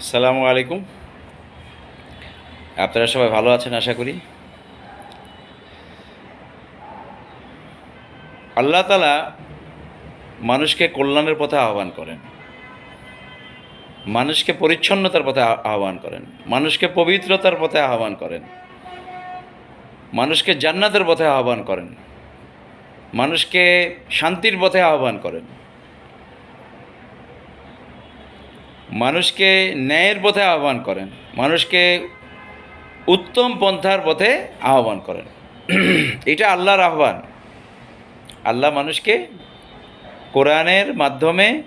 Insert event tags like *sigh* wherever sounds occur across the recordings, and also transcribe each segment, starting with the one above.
আসসালামু আলাইকুম। আপনারা সবাই ভালো আছেন, আশা করি। আল্লাহ তালা মানুষকে কল্যাণের পথে আহ্বান করেন। মানুষকে পরিচ্ছন্নতার পথে আহ্বান করেন। মানুষকে পবিত্রতার পথে আহ্বান করেন। মানুষকে জান্নাতের পথে আহ্বান করেন। মানুষকে শান্তির পথে আহ্বান করেন। মানুষকে ন্যায়ের পথে আহ্বান করেন, মানুষকে উত্তম পন্থার পথে আহ্বান করেন। এটা আল্লাহর আহ্বান। আল্লাহ মানুষকে কোরআনের মাধ্যমে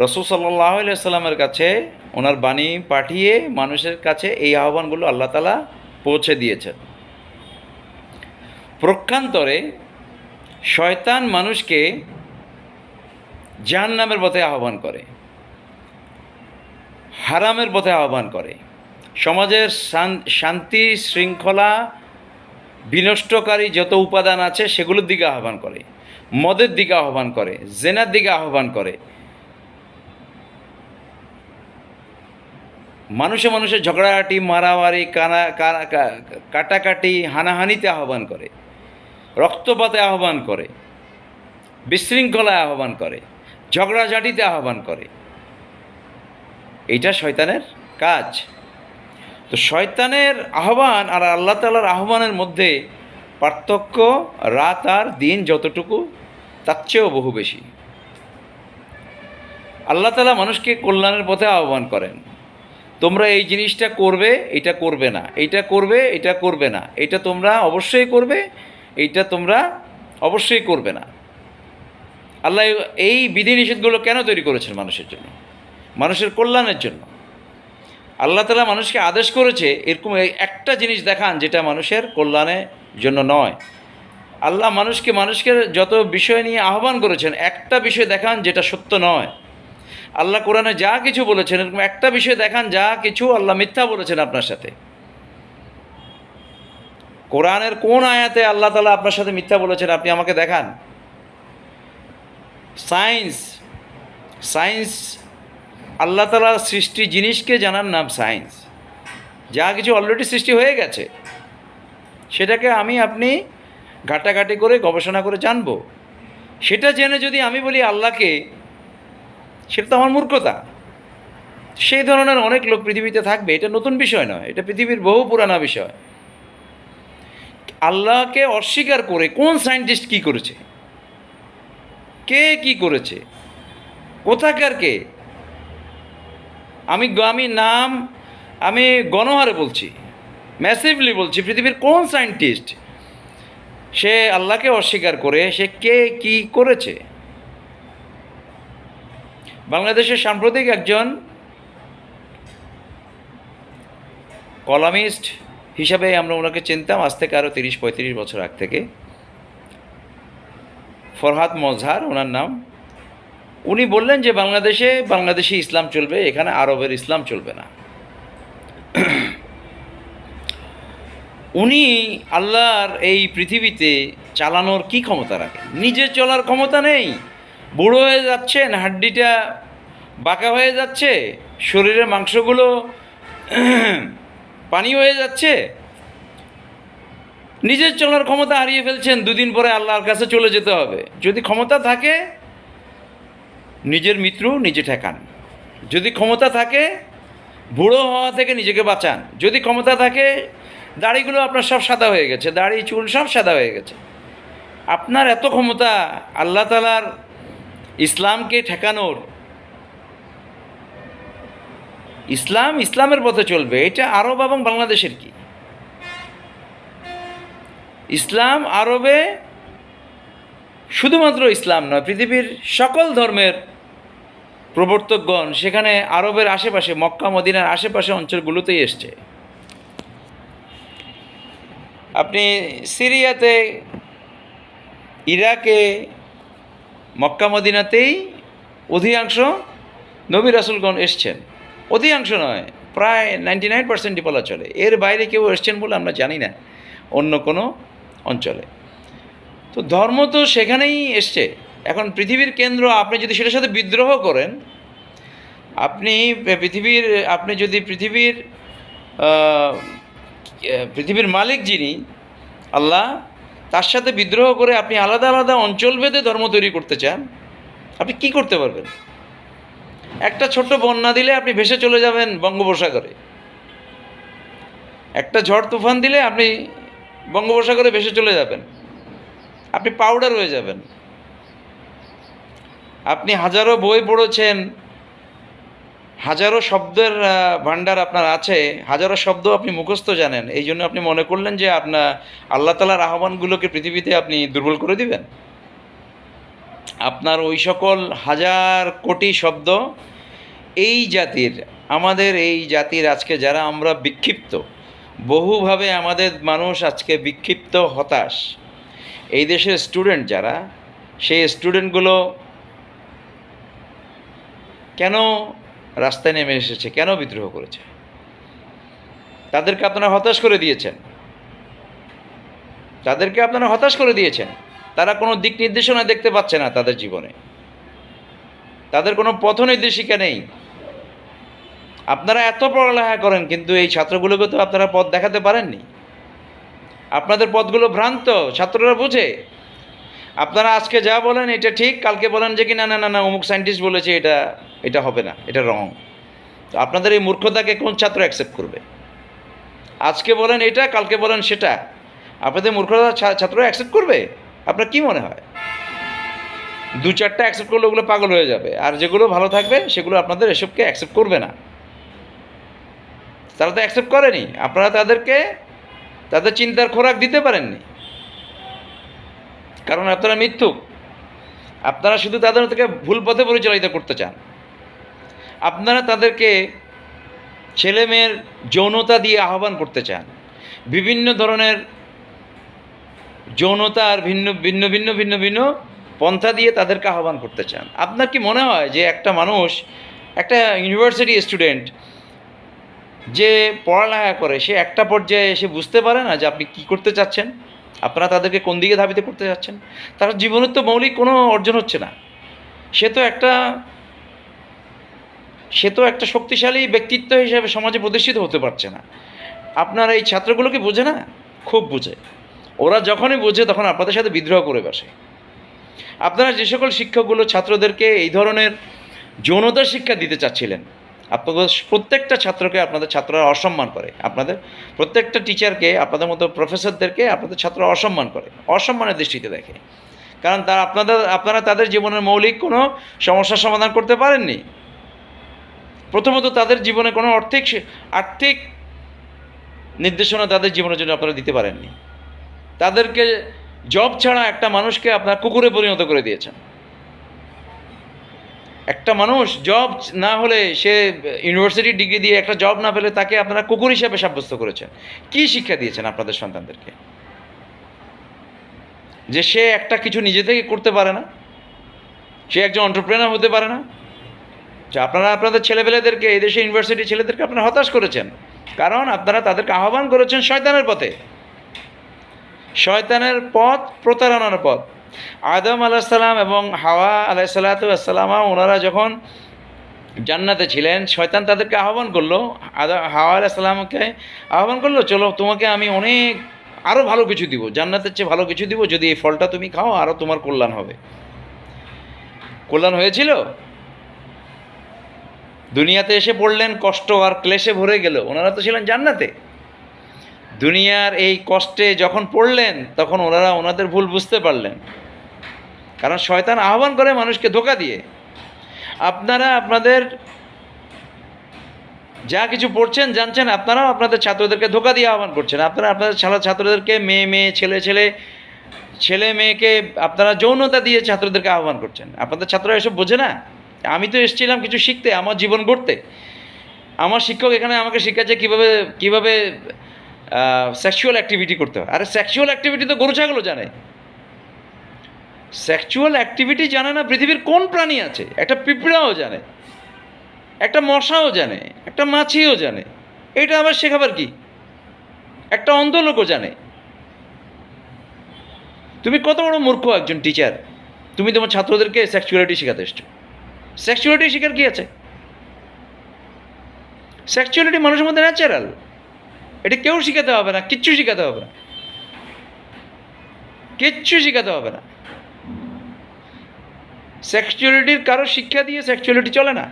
রসুল সাল্লাহ সাল্লামের কাছে ওনার বাণী পাঠিয়ে মানুষের কাছে এই আহ্বানগুলো আল্লাহ তালা পৌঁছে দিয়েছেন। প্রক্ষান্তরে শয়তান মানুষকে জাহান্নামের পথে আহ্বান করে। হারামের পথে আহ্বান করে। সমাজের শান- শান্তি শৃঙ্খলা বিনষ্টকারী যত উপাদান আছে, সেগুলোর দিকে আহ্বান করে। মদের দিকে আহ্বান করে, জেনার দিকে আহ্বান করে। মানুষে মানুষে ঝগড়াঝাটি, মারামারি কাটাকাটি, হানাহানিতে আহ্বান করে। রক্তপাতে আহ্বান করে। বিশৃঙ্খলায় আহ্বান করে। ঝগড়াঝাটিতে আহ্বান করে। এইটা শয়তানের কাজ। তো শয়তানের আহ্বান আর আল্লাহ তালার আহ্বানের মধ্যে পার্থক্য রাত আর দিন যতটুকু, তার চেয়েও বহু বেশি। আল্লাহ তালা মানুষকে কল্যাণের পথে আহ্বান করেন। তোমরা এই জিনিসটা করবে, এটা করবে না। এইটা করবে, এটা করবে না। এটা তোমরা অবশ্যই করবে এইটা তোমরা অবশ্যই করবে না। আল্লাহ এই বিধিনিষেধগুলো কেন তৈরি করেছেন মানুষের জন্য? মানুষের কল্যাণের জন্য। আল্লাহ তালা মানুষকে আদেশ করেছে এরকম একটা জিনিস দেখান যেটা মানুষের কল্যাণের জন্য নয়। আল্লাহ মানুষকে মানুষকে যত বিষয় নিয়ে আহ্বান করেছেন, একটা বিষয় দেখান যেটা সত্য নয়। আল্লাহ কোরআনে যা কিছু বলেছেন, এরকম একটা বিষয় দেখান যা কিছু আল্লাহ মিথ্যা বলেছেন আপনার সাথে। কোরআনের কোন আয়াতে আল্লাহ তালা আপনার সাথে মিথ্যা বলেছেন আপনি আমাকে দেখান। সায়েন্স সায়েন্স আল্লাহ তালা সৃষ্টি জিনিসকে জানার নাম সায়েন্স যা কিছু অলরেডি সৃষ্টি হয়ে গেছে, সেটাকে আমি আপনি ঘাটাঘাটি করে গবেষণা করে জানব। সেটা জেনে যদি আমি বলি আল্লাহকে, সেটা তো আমার মূর্খতা। সেই ধরনের অনেক লোক পৃথিবীতে থাকবে, এটা নতুন বিষয় নয়, এটা পৃথিবীর বহু পুরানা বিষয়। আল্লাহকে অস্বীকার করে কোন সায়েন্টিস্ট কি করেছে? কে কি করেছে? কোথাকার কে? আমি আমি নাম, আমি গণহারে বলছি ম্যাসিভলি বলছি, পৃথিবীর কোন সায়েন্টিস্ট সে আল্লাহকে অস্বীকার করে, সে কে কি করেছে? বাংলাদেশের সাম্প্রতিক একজন কলামিস্ট হিসাবে আমরা ওনাকে চিনতাম, আজ থেকে আরও তিরিশ পঁয়ত্রিশ বছর আগ থেকে। ফরহাদ মজহার, ওনার নাম। উনি বললেন যে বাংলাদেশে, বাংলাদেশি ইসলাম চলবে, এখানে আরবের ইসলাম চলবে না। উনি আল্লাহর এই পৃথিবীতে চালানোর কি ক্ষমতা রাখেন? নিজে চলার ক্ষমতা নেই। বুড়ো হয়ে যাচ্ছেন, হাড্ডিটা বাঁকা হয়ে যাচ্ছে শরীরের মাংসগুলো *clears throat* পানি হয়ে যাচ্ছে। নিজের চলার ক্ষমতা হারিয়ে ফেলছেন, দুদিন পরে আল্লাহর কাছে চলে যেতে হবে। যদি ক্ষমতা থাকে নিজের মিত্র নিজে ঠেকান। যদি ক্ষমতা থাকে, বুড়ো হওয়া থেকে নিজেকে বাঁচান। যদি ক্ষমতা থাকে, দাড়িগুলো আপনার সব সাদা হয়ে গেছে, দাড়ি, চুল সব সাদা হয়ে গেছে। আপনার এত ক্ষমতা, আল্লাহ তালার ইসলামকে ঠেকানোর। ইসলাম ইসলামের পথে চলবে, এটা আরব এবং বাংলাদেশের কি? ইসলাম আরবে শুধুমাত্র ইসলাম নয়, পৃথিবীর সকল ধর্মের প্রবর্তকগণ সেখানে আরবের আশেপাশে, মক্কা, মদিনার আশেপাশে অঞ্চলগুলোতেই এসছে। আপনি সিরিয়াতে, ইরাকে, মক্কা, মদিনাতেই অধিকাংশ নবী রাসুলগণ এসছেন। অধিকাংশ নয়, প্রায় নাইনটি নাইন পার্সেন্টই বলা চলে। এর বাইরে কেউ এসছেন বলে আমরা জানি না অন্য কোনো অঞ্চলে। তো ধর্ম তো সেখানেই এসছে। এখন পৃথিবীর কেন্দ্র, আপনি যদি সেটার সাথে বিদ্রোহ করেন, আপনি পৃথিবীর, আপনি যদি পৃথিবীর পৃথিবীর মালিক যিনি, আল্লাহ, তার সাথে বিদ্রোহ করে আপনি আলাদা আলাদা অঞ্চল ভেদে ধর্ম তৈরি করতে চান, আপনি কি করতে পারবেন? একটা ছোট্ট বন্যা দিলে আপনি ভেসে চলে যাবেন বঙ্গোপসাগরে। একটা ঝড় তুফান দিলে আপনি বঙ্গোপসাগরে ভেসে চলে যাবেন। আপনি পাউডার হয়ে যাবেন। আপনি হাজারো বই পড়েছেন, হাজারো শব্দের ভাণ্ডার আপনার আছে, হাজারো শব্দ আপনি মুখস্থ জানেন, এই জন্য আপনি মনে করলেন যে আপনার আল্লাহ তালার আহ্বানগুলোকে পৃথিবীতে আপনি দুর্বল করে দিবেন। আপনার ওই সকল হাজার কোটি শব্দ এই জাতির, আমাদের এই জাতির আজকে যারা আমরা বিক্ষিপ্ত, বহুভাবে আমাদের মানুষ আজকে বিক্ষিপ্ত হতাশ। এই দেশের স্টুডেন্ট যারা, সেই স্টুডেন্টগুলো কেন রাস্তায় নেমে এসেছে? কেন বিদ্রোহ করেছে? তাদেরকে আপনারা হতাশ করে দিয়েছেন। তাদেরকে আপনারা হতাশ করে দিয়েছেন। তারা কোনো দিক নির্দেশনা দেখতে পাচ্ছে না তাদের জীবনে। তাদের কোনো পথ নির্দেশিকা নেই। আপনারা এত পড়ালেখা করেন, কিন্তু এই ছাত্রগুলোকে তো আপনারা পথ দেখাতে পারেননি। আপনাদের পথগুলো ভ্রান্ত, ছাত্ররা বুঝে। আপনারা আজকে যা বলেন এটা ঠিক, কালকে বলেন যে কি না না না, অমুক সায়েন্টিস্ট বলেছে এটা। এটা হবে না, এটা রং তো আপনাদের এই মূর্খতাকে কোন ছাত্র অ্যাকসেপ্ট করবে? আজকে বলেন এটা, কালকে বলেন সেটা। আপনাদের মূর্খতা ছা- ছাত্র অ্যাকসেপ্ট করবে? আপনার কি মনে হয়? দু চারটা অ্যাকসেপ্ট করলে ওগুলো পাগল হয়ে যাবে। আর যেগুলো ভালো থাকবে, সেগুলো আপনাদের এসবকে অ্যাকসেপ্ট করবে না। তারা তো অ্যাকসেপ্ট করেনি। আপনারা তাদেরকে, তাদের চিন্তার খোরাক দিতে পারেননি। কারণ আপনারা মিথ্যুক। আপনারা শুধু তাদের থেকে ভুল পথে পরিচালিত করতে চান। আপনারা তাদেরকে ছেলে মেয়ের যৌনতা দিয়ে আহ্বান করতে চান। বিভিন্ন ধরনের যৌনতা আর ভিন্ন ভিন্ন ভিন্ন ভিন্ন ভিন্ন পন্থা দিয়ে তাদেরকে আহ্বান করতে চান। আপনার কি মনে হয় যে একটা মানুষ, একটা ইউনিভার্সিটি স্টুডেন্ট যে পড়ালেখা করে, সে একটা পর্যায়ে এসে বুঝতে পারে না যে আপনি কি করতে চাচ্ছেন? আপনারা তাদেরকে কোন দিকে ধাবিত করতে চাচ্ছেন? তার জীবনের তো মৌলিক কোনো অর্জন হচ্ছে না। সে তো একটা সে তো একটা শক্তিশালী ব্যক্তিত্ব হিসেবে সমাজে প্রতিষ্ঠিত হতে পারছে না। আপনার এই ছাত্রগুলোকে বোঝে না? খুব বুঝে। ওরা যখনই বোঝে তখন আপনাদের সাথে বিদ্রোহ করে বসে। আপনারা যে সকল শিক্ষকগুলো, ছাত্রদেরকে এই ধরনের যৌনতা শিক্ষা দিতে চাচ্ছিলেন, আপনাদের প্রত্যেকটা ছাত্রকে আপনাদের ছাত্ররা অসম্মান করে। আপনাদের প্রত্যেকটা টিচারকে, আপনাদের মতো প্রফেসরদেরকে আপনাদের ছাত্ররা অসম্মান করে, অসম্মানের দৃষ্টিতে দেখে। কারণ তারা আপনাদের, আপনারা তাদের জীবনের মৌলিক কোনো সমস্যার সমাধান করতে পারেননি। প্রথমত তাদের জীবনে কোনো আর্থিক আর্থিক নির্দেশনা তাদের জীবনের জন্য আপনারা দিতে পারেননি। তাদেরকে জব ছাড়া একটা মানুষকে আপনার কুকুরে পরিণত করে দিয়েছেন। একটা মানুষ জব না হলে সে ইউনিভার্সিটি ডিগ্রি দিয়ে একটা জব না পেলে তাকে আপনারা কুকুর হিসাবে সাব্যস্ত করেছেন। কি শিক্ষা দিয়েছেন আপনাদের সন্তানদেরকে? যে সে একটা কিছু নিজে থেকে করতে পারে না, সে একজন অন্টারপ্রেনার হতে পারে না যে আপনারা আপনাদের ছেলেপেলেদেরকে, এই দেশে ইউনিভার্সিটি ছেলেদেরকে আপনারা হতাশ করেছেন। কারণ আপনারা তাদেরকে আহ্বান করেছেন শয়তানের পথে। শয়তানের পথ প্রতারণার পথ। আদম আলাহিসাল্লাম এবং হাওয়া আলাইসাল্লাতামা ওনারা যখন জান্নাতে ছিলেন, শয়তান তাদেরকে আহ্বান করল। হাওয়া আলাইসাল্লামকে আহ্বান করল, চলো, তোমাকে আমি অনেক আরও ভালো কিছু দিব। জান্নাতের চেয়ে ভালো কিছু দিব। যদি এই ফলটা তুমি খাও আরও তোমার কল্যাণ হবে। কল্যাণ হয়েছিল? দুনিয়াতে এসে পড়লেন, কষ্ট আর ক্লেশে ভরে গেল। ওনারা তো ছিলেন জান্নাতে। দুনিয়ার এই কষ্টে যখন পড়লেন, তখন ওনারা ওনাদের ভুল বুঝতে পারলেন। কারণ শয়তান আহ্বান করে মানুষকে ধোকা দিয়ে। আপনারা আপনাদের যা কিছু পড়ছেন, জানছেন, আপনারাও আপনাদের ছাত্রদেরকে ধোকা দিয়ে আহ্বান করছেন। আপনারা আপনাদের ছাত্র ছাত্রদেরকে, মেয়ে মেয়ে, ছেলে ছেলে ছেলে, মেয়েকে আপনারা যৌনতা দিয়ে ছাত্রদেরকে আহ্বান করছেন। আপনাদের ছাত্ররা এসব বোঝে না? আমি তো এসেছিলাম কিছু শিখতে, আমার জীবন গড়তে। আমার শিক্ষক এখানে আমাকে শেখাচ্ছে কীভাবে কীভাবে সেক্সুয়াল অ্যাক্টিভিটি করতে হয়। আরে সেক্সুয়াল অ্যাক্টিভিটি তো গরু, ছাগলও জানে। সেক্সুয়াল অ্যাক্টিভিটি জানে না পৃথিবীর কোন প্রাণী আছে। একটা পিঁপড়াও জানে, একটা মশাও জানে, একটা মাছিও জানে। এটা আবার শেখাবার কি? একটা অন্ধ লোকও জানে। তুমি কত বড় মূর্খ একজন টিচার তুমি তোমার ছাত্রদেরকে সেক্সুয়ালিটি শেখাতে এসছো। সেক্সুয়ালিটি শেখার কি আছে? সেক্সুয়ালিটি মানুষের মধ্যে ন্যাচারাল এটা কেউ শিখাতে হবে না, কিচ্ছু শেখাতে হবে না। কিচ্ছু শেখাতে হবে না। সেক্সুয়ালিটির কারও শিক্ষা দিয়ে সেক্সুয়ালিটি চলে না।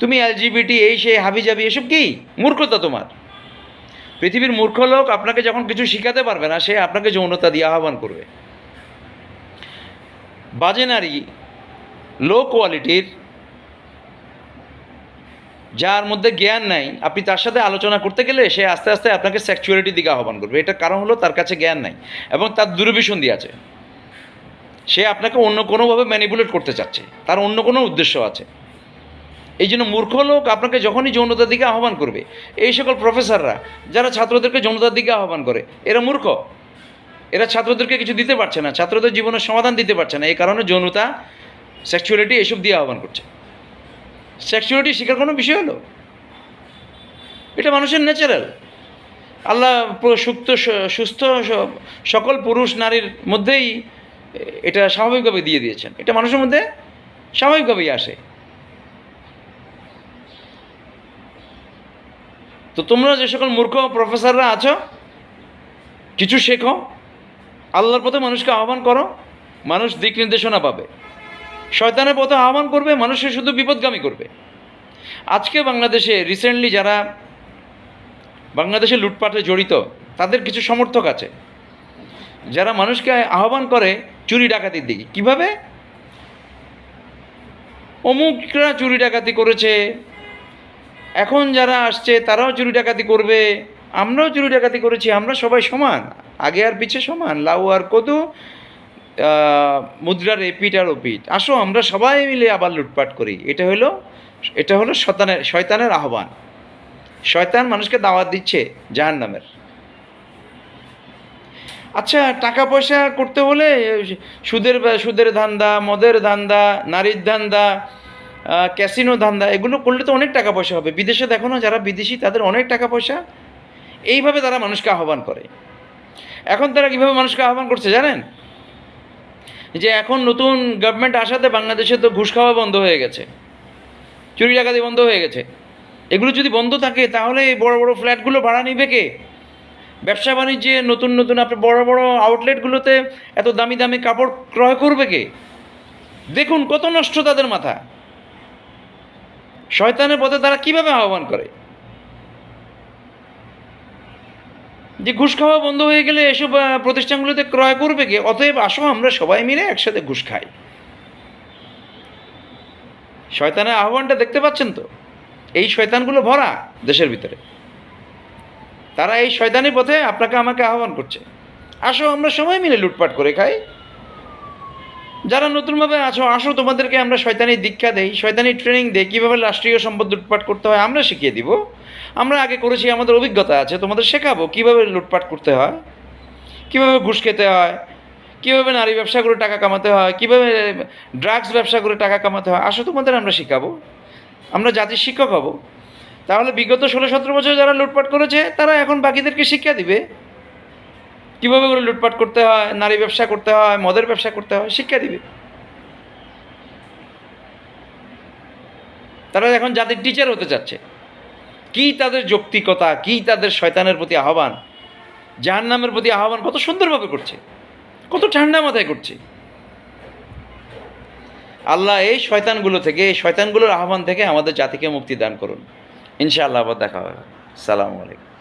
তুমি এলজিবিটি এই, সেই হাবি জাবি এসব কি? মূর্খতা তোমার। পৃথিবীর মূর্খ লোক আপনাকে যখন কিছু শিখাতে পারবে না, সে আপনাকে যৌনতা দিয়ে আহ্বান করবে। বাজে নারী লো কোয়ালিটির যার মধ্যে জ্ঞান নাই, আপনি তার সাথে আলোচনা করতে গেলে সে আস্তে আস্তে আপনাকে সেক্সুয়ালিটির দিকে আহ্বান করবে। এটা কারণ হলো তার কাছে জ্ঞান নাই এবং তার দুরভিসন্ধি আছে। সে আপনাকে অন্য কোনোভাবে ম্যানিপুলেট করতে চাচ্ছে। তার অন্য কোনো উদ্দেশ্য আছে। এই জন্য মূর্খ লোক আপনাকে যখনই যৌনতার দিকে আহ্বান করবে, এই সকল প্রফেসররা যারা ছাত্রদেরকে যৌনতার দিকে আহ্বান করে, এরা মূর্খ। এরা ছাত্রদেরকে কিছু দিতে পারছে না, ছাত্রদের জীবনের সমাধান দিতে পারছে না, এই কারণে যৌনতা সেক্সুয়ালিটি এসব দিয়ে আহ্বান করছে। সেক্সুয়ালিটি শেখার কোনো বিষয় হলো? এটা মানুষের ন্যাচারাল আল্লাহ সুক্ত সুস্থ সকল পুরুষ নারীর মধ্যেই এটা স্বাভাবিকভাবে দিয়ে দিয়েছেন। এটা মানুষের মধ্যে স্বাভাবিকভাবেই আসে। তো তোমরা যে সকল মূর্খ প্রফেসররা আছো, কিছু শেখো। আল্লাহর পথে মানুষকে আহ্বান করো, মানুষ দিক নির্দেশনা পাবে। শয়তানের পথে আহ্বান করবে মানুষের শুধু বিপদগামী করবে। আজকে বাংলাদেশে রিসেন্টলি যারা বাংলাদেশে লুটপাটে জড়িত, তাদের কিছু সমর্থক আছে। যারা মানুষকে আহ্বান করে চুরি ডাকাতির দিকে কীভাবে? অমুকরা চুরি ডাকাতি করেছে, এখন যারা আসছে তারাও চুরি ডাকাতি করবে, আমরাও চুরি ডাকাতি করেছি, আমরা সবাই সমান। আগে আর পিছে সমান, লাউ আর কদু মুদ্রার এপিট আর ওপিট। আসো, আমরা সবাই মিলে আবার লুটপাট করি। এটা হলো এটা হলো শতানের শয়তানের আহ্বান। শয়তান মানুষকে দাওয়াত দিচ্ছে জাহান নামের আচ্ছা টাকা পয়সা করতে হলে সুদের সুদের ধান্দা, মদের ধান্দা, নারীর ধান্দা ক্যাসিনো ধান্দা, এগুলো করলে তো অনেক টাকা পয়সা হবে। বিদেশে দেখো না, যারা বিদেশি, তাদের অনেক টাকা পয়সা। এইভাবে তারা মানুষকে আহ্বান করে। এখন তারা কীভাবে মানুষকে আহ্বান করছে জানেন? যে এখন নতুন গভর্নমেন্ট আসাতে বাংলাদেশে তো ঘুষ খাওয়া বন্ধ হয়ে গেছে। চুরি ডাকাতি বন্ধ হয়ে গেছে। এগুলো যদি বন্ধ থাকে তাহলে বড় বড় ফ্ল্যাটগুলো ভাড়া নিবে কে? ব্যবসা বাণিজ্যে নতুন নতুন আপনি বড় বড় আউটলেটগুলোতে এত দামি দামি কাপড় ক্রয় করবে কে? দেখুন কত নষ্ট তাদের মাথা। শয়তানের পথে তারা কীভাবে আহ্বান করে? যে ঘুষ খাওয়া বন্ধ হয়ে গেলে এসব প্রতিষ্ঠানগুলোতে ক্রয় করবে কে? অতএব আসো, আমরা সবাই মিলে একসাথে ঘুষ খাই। শয়তানের আহ্বানটা দেখতে পাচ্ছেন তো? এই শয়তানগুলো ভরা দেশের ভিতরে। তারা এই শয়তানের পথে আপনাকে আমাকে আহ্বান করছে। আসো, আমরা সবাই মিলে লুটপাট করে খাই। যারা নতুনভাবে আছো, আসো, তোমাদেরকে আমরা শয়তানি দীক্ষা দেই শয়তানি ট্রেনিং দেই, কীভাবে রাষ্ট্রীয় সম্পদ লুটপাট করতে হয় আমরা শিখিয়ে দিব। আমরা আগে করেছি, আমাদের অভিজ্ঞতা আছে, তোমাদের শেখাবো কীভাবে লুটপাট করতে হয়, কীভাবে ঘুষ খেতে হয়, কীভাবে নারী ব্যবসা করে টাকা কামাতে হয়, কীভাবে ড্রাগস ব্যবসা করে টাকা কামাতে হয়, আসো তোমাদের আমরা শেখাবো। আমরা জাতির শিক্ষক হব। তাহলে বিগত ষোলো সতেরো বছর যারা লুটপাট করেছে, তারা এখন বাকিদেরকে শিক্ষা দিবে। কীভাবে করে লুটপাট করতে হয়, নারী ব্যবসা করতে হয়, মদের ব্যবসা করতে হয়, শিক্ষা দিবে। তারা এখন জাতির টিচার হতে চাচ্ছে। কী তাদের যৌক্তিকতা, কী তাদের শয়তানের প্রতি আহ্বান? জাহান্নামের প্রতি আহ্বান কত সুন্দরভাবে করছে, কত ঠান্ডা মাথায় করছে। আল্লাহ এই শয়তানগুলো থেকে, এই শয়তানগুলোর আহ্বান থেকে আমাদের জাতিকে মুক্তি দান করুন। ইনশাআল্লাহ আবার দেখা হবে। সালামু আলাইকুম।